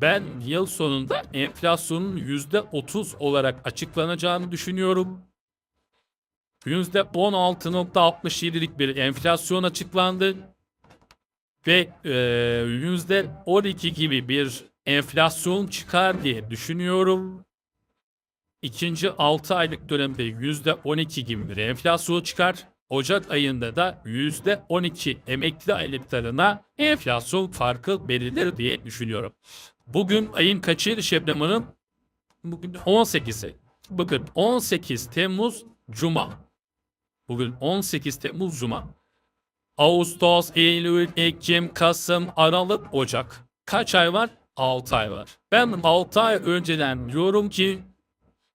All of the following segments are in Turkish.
Ben yıl sonunda enflasyonun %30 olarak açıklanacağını düşünüyorum. %16.67'lik bir enflasyon açıklandı. Ve e, %12 gibi bir enflasyon çıkar diye düşünüyorum. İkinci 6 aylık dönemde %12 gibi bir enflasyon çıkar. Ocak ayında da %12 emekli aylıklarına enflasyon farkı verilir diye düşünüyorum. Bugün ayın kaçıydı Şebnem Hanım? Bugün 18'i. Bakın 18 Temmuz Cuma. Bugün 18 Temmuz Cuma. Ağustos, Eylül, Ekim, Kasım, Aralık, Ocak. Kaç ay var? 6 ay var. Ben 6 ay önceden diyorum ki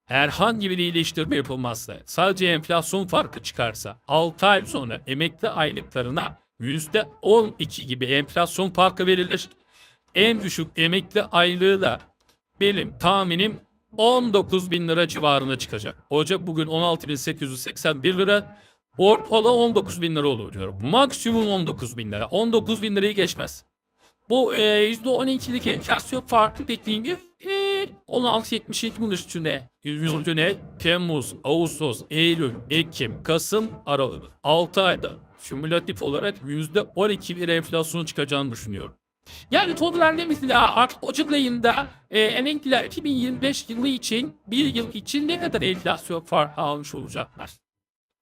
herhangi bir iyileştirme yapılmazsa, sadece enflasyon farkı çıkarsa 6 ay sonra emekli aylıklarına %12 gibi enflasyon farkı verilir. En düşük emekli aylığı da benim tahminim 19 bin lira civarına çıkacak. Ocak bugün 16.881 lira. Ortala 19 bin lira olur diyorum. Maksimum 19 bin lira. 19 bin lirayı geçmez. Bu e, %12'lik enflasyon dediğim gibi e, 16.77 bunun üstüne. Üstüne Temmuz, Ağustos, Eylül, Ekim, Kasım, Aralık. 6 ayda kümülatif olarak %12 bir enflasyon çıkacağını düşünüyorum. Yani totalde mesela artık Ocak ayında e, emekliler 2025 yılı için bir yıl için ne kadar enflasyon farkı almış olacaklar?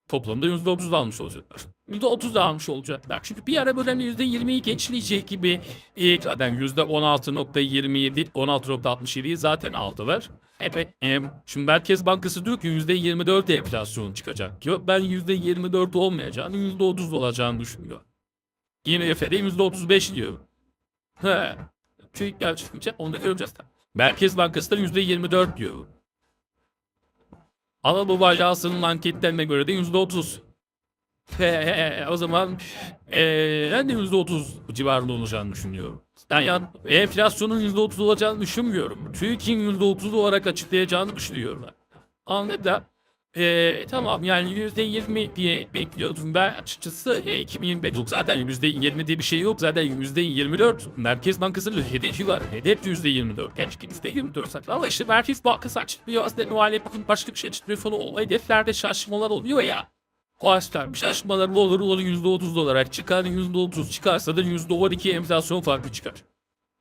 Toplamda %30 almış olacaklar. %30 da almış olacaklar. Çünkü bir ara böyle %20'yi geçleyecek gibi e, zaten %16.27, 16.67'yi zaten aldılar. Evet. E, şimdi Merkez Bankası diyor ki %24 enflasyon çıkacak. Yok ben %24 olmayacağını %30 olacağını düşünüyor. IMF'de %35 diyor. He. TÜİK gerçekten onu da göreceğiz. Merkez Bankası da %24 diyor. Anadolu Ajansı'nın anketlerine göre de %30. He, o zaman eee ben de %30 civarında olacağını düşünüyorum. Ben yani enflasyonun %30 olacağını düşünmüyorum. TÜİK'in %30 olarak açıklayacağını düşünüyorum. Anladım eee tamam yani %20 diye bekliyordum ben açıkçası. E, 2025 yok zaten %20 diye bir şey yok. Zaten %24 Merkez Bankası'nın hedefi var. Hedef %24 keşke %24 saklı ama işte Merkez Bankası açıklıyor. Aslında Noel bakın başka bir şey açıklıyor falan. O hedeflerde şaşmalar oluyor ya. O açıklar bir şaşmalar olur olur %30 olarak çıkar %30 çıkarsa da %12 enflasyon farkı çıkar.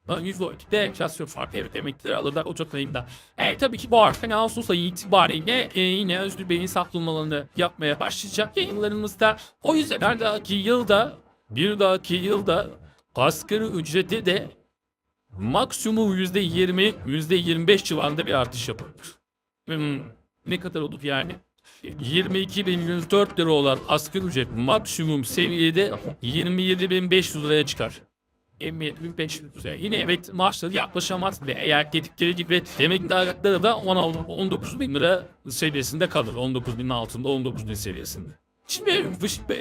Ha, %12 de enflasyon farkı evet emekliler alırlar Ocak ayında. E, tabii ki bu arka Ağustos ayı itibariyle e, yine Özgür Bey'in hesaplamalarını yapmaya başlayacak yayınlarımızda. O yüzden her dahaki yılda bir dahaki yılda asgari ücreti de maksimum %20 %25 civarında bir artış yapılır. Hmm, ne kadar olur yani? 22.104 lira olan asgari ücret maksimum seviyede 27.500 liraya çıkar. 27.500 liraya. Yine evet maaşları yaklaşamaz bile. Eğer dedikleri gibi emekli aylıkları da 19 bin lira seviyesinde kalır. 19 binin altında 19 bin seviyesinde. Şimdi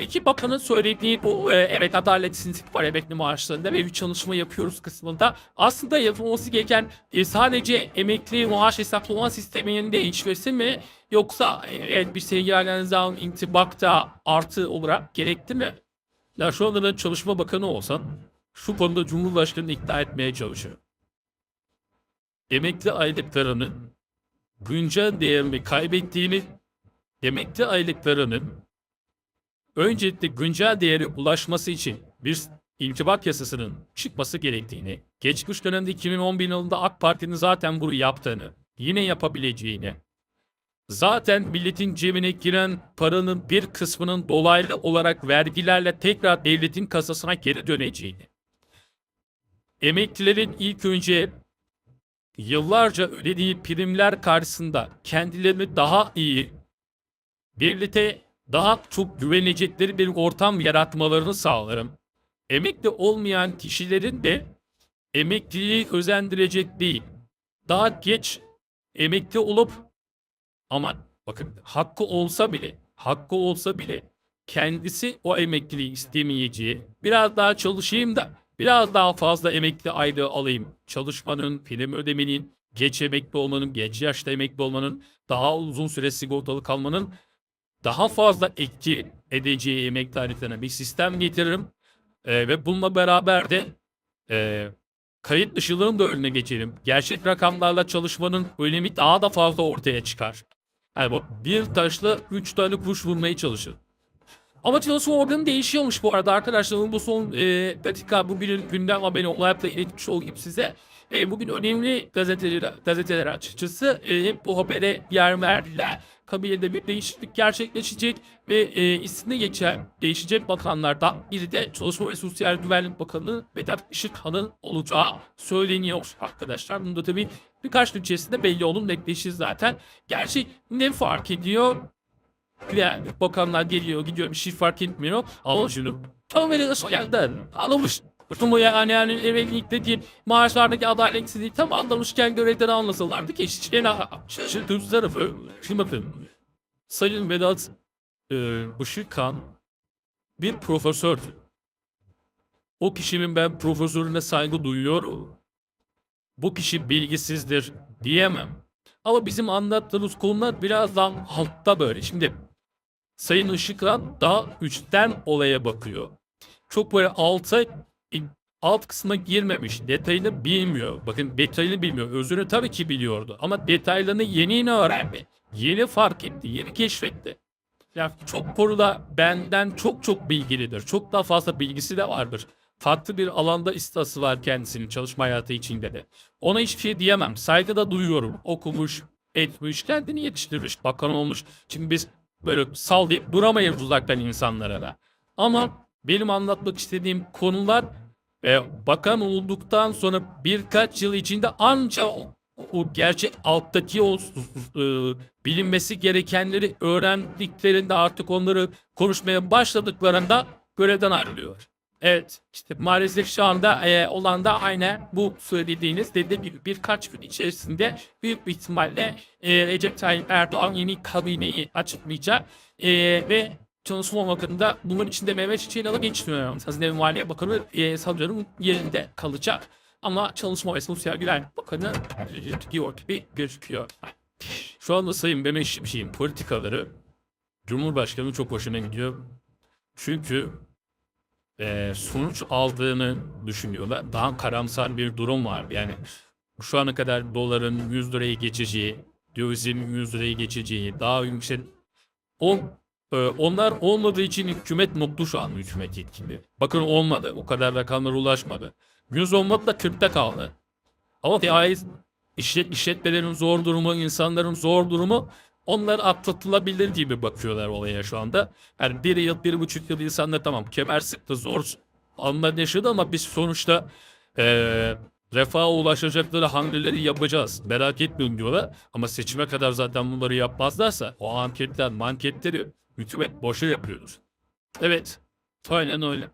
iki bakanın söylediği bu e, evet adalet sintik var emekli maaşlarında ve bir çalışma yapıyoruz kısmında aslında yapılması gereken e, sadece emekli maaş hesaplama sisteminin değişmesi mi yoksa e, bir sevgilerden zam intibakta artı olarak gerekli mi? Ya şu anda da çalışma bakanı olsan şu konuda Cumhurbaşkanı'nı ikna etmeye çalışıyor. Emekli aylıklarının güncel değerini kaybettiğini, emekli aylıklarının öncelikle güncel değeri ulaşması için bir intibak yasasının çıkması gerektiğini, geçmiş dönemde 2011 yılında AK Parti'nin zaten bunu yaptığını, yine yapabileceğini, zaten milletin cebine giren paranın bir kısmının dolaylı olarak vergilerle tekrar devletin kasasına geri döneceğini, emeklilerin ilk önce yıllarca ödediği primler karşısında kendilerini daha iyi, birlikte daha çok güvenecekleri bir ortam yaratmalarını sağlarım. Emekli olmayan kişilerin de emekliliği özendirecek değil. Daha geç emekli olup ama bakın hakkı olsa bile, hakkı olsa bile kendisi o emekliliği istemeyeceği, biraz daha çalışayım da biraz daha fazla emekli aylığı alayım. Çalışmanın, prim ödemenin, geç emekli olmanın, geç yaşta emekli olmanın, daha uzun süre sigortalı kalmanın daha fazla etki edeceği emekli aylıklarına bir sistem getiririm. Ee, ve bununla beraber de e, kayıt dışılığın da önüne geçelim. Gerçek rakamlarla çalışmanın önemi daha da fazla ortaya çıkar. Yani bir taşla üç tane kuş vurmaya çalışın. Ama çalışma organı değişiyormuş bu arada arkadaşlar. Bu son e, dakika bugünün gündem haberi olarak da iletmiş olayım size. E, bugün önemli gazeteler, gazeteler açıkçası e, bu habere yer verdiler. Kabilede bir değişiklik gerçekleşecek ve e, ismine geçen değişecek bakanlardan biri de Çalışma ve Sosyal Güvenlik Bakanı Vedat Işıkhan'ın olacağı söyleniyor arkadaşlar. Bunu da tabii birkaç gün içerisinde belli olur netleşir zaten. Gerçi ne fark ediyor? Yani bakanlar geliyor gidiyor bir şey fark etmiyor. Ama şunu tam böyle soyaldan alınmış. Bütün bu yani yani emeklilikte değil maaşlardaki adaletsizliği tam anlamışken görevden almasalardı ki işçilerine şaşırtıcı tarafı. Şimdi bakın Sayın Vedat e, Işıkhan bir profesördü. O kişinin ben profesörüne saygı duyuyorum. Bu kişi bilgisizdir diyemem. Ama bizim anlattığımız konular biraz daha altta böyle. Şimdi Sayın Işıkhan daha üstten olaya bakıyor. Çok böyle alta alt kısma girmemiş. Detayını bilmiyor. Bakın detayını bilmiyor. Özünü tabii ki biliyordu. Ama detaylarını yeni yeni öğrendi. Yeni fark etti. Yeni keşfetti. Yani çok konuda benden çok çok bilgilidir. Çok daha fazla bilgisi de vardır. Farklı bir alanda istası var kendisinin çalışma hayatı içinde de. Ona hiçbir şey diyemem. Saygı da duyuyorum. Okumuş, etmiş, kendini yetiştirmiş, bakan olmuş. Şimdi biz böyle sallayıp duramayız uzaktan insanlara da. Ama benim anlatmak istediğim konular ve bakan olduktan sonra birkaç yıl içinde ancak o, o gerçek alttaki o e, bilinmesi gerekenleri öğrendiklerinde artık onları konuşmaya başladıklarında görevden ayrılıyor. Evet işte maalesef şu anda e, olan da aynen bu söylediğiniz dediğim gibi birkaç gün içerisinde büyük bir ihtimalle e, Recep Tayyip Erdoğan yeni kabineyi açıklayacak e, ve Çalışma Bakanı'nda bunun içinde Mehmet Çiçek'le geçmiyor. Hazine ve Maliye Bakanı e, sanırım yerinde kalacak. Ama Çalışma ve Sosyal Güvenlik Bakanı e, diyor gibi gözüküyor. Şu anda Sayın Mehmet Şimşek'in politikaları Cumhurbaşkanı çok hoşuna gidiyor. Çünkü e, sonuç aldığını düşünüyorlar. Daha karamsar bir durum var. Yani şu ana kadar doların 100 lirayı geçeceği, dövizin 100 lirayı geçeceği, daha yüksek o e, onlar olmadığı için hükümet mutlu şu an hükümet yetkili. Bakın olmadı. O kadar rakamlara ulaşmadı. 100 olmadı da 40'ta kaldı. Ama faiz işlet, işletmelerin zor durumu, insanların zor durumu onlar atlatılabilir gibi bakıyorlar olaya şu anda. Yani bir yıl, bir buçuk yıl insanlar tamam kemer sıktı zor anlar yaşadı ama biz sonuçta eee refaha ulaşacakları hamleleri yapacağız. Merak etmeyin diyorlar. Ama seçime kadar zaten bunları yapmazlarsa o anketler, manketleri hükümet boşa yapıyoruz. Evet. Aynen öyle.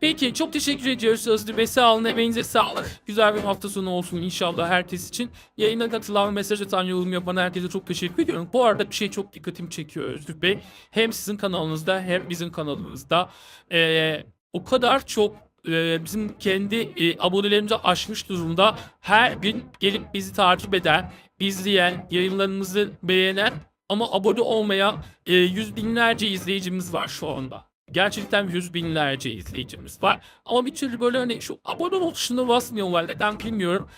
Peki çok teşekkür ediyoruz Sözlü Bey. Sağ olun emeğinize sağlık. Güzel bir hafta sonu olsun inşallah herkes için. Yayına katılan mesaj atan yorum yapan herkese çok teşekkür ediyorum. Bu arada bir şey çok dikkatimi çekiyor Özgür Bey. Hem sizin kanalınızda hem bizim kanalımızda ee, o kadar çok e, bizim kendi e, abonelerimizi aşmış durumda. Her gün gelip bizi takip eden, izleyen, yayınlarımızı beğenen ama abone olmayan e, yüz binlerce izleyicimiz var şu anda. Gerçekten yüz binlerce izleyicimiz var. Ama bir türlü böyle hani şu abone ol tuşuna basmıyorlar. Neden bilmiyorum.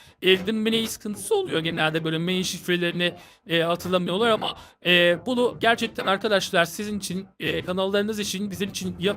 Mail sıkıntısı oluyor genelde böyle mail şifrelerini e, hatırlamıyorlar ama e, bunu gerçekten arkadaşlar sizin için e, kanallarınız için bizim için yap